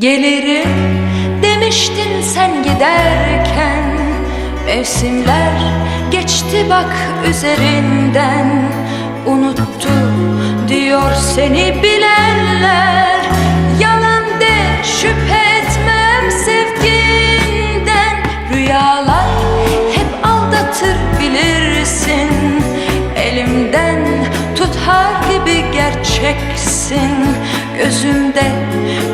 Gelirim demiştin sen giderken. Mevsimler geçti bak üzerinden. Unuttu diyor seni bilenler gerçeksin Gözümde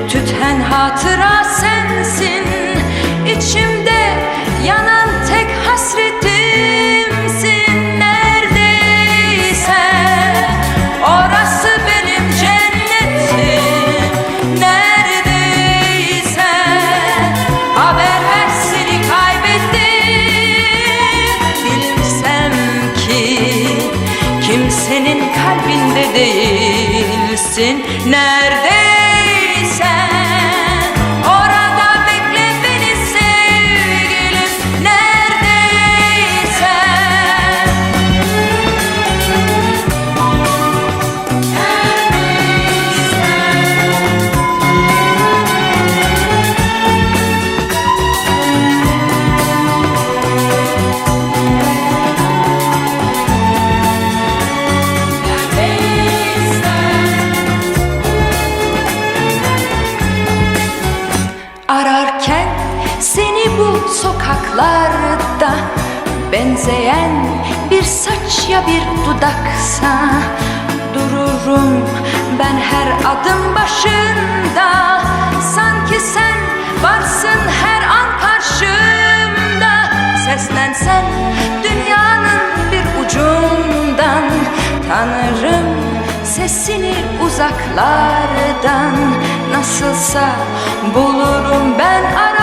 tüten hatıra sensin. İçimde yanan tek hasretimsin. Neredeysen orası benim cennetim. Neredeysen haber ver seni kaybettim. Bilsem ki kimsenin kalbinde misin? Nerede? Sokaklarda Benzeyen bir saç ya bir dudaksa Dururum ben her adım başında. Sanki sen varsın her an karşımda. Seslensen dünyanın bir ucundan. Tanırım sesini uzaklardan. Nasılsa bulurum ben arar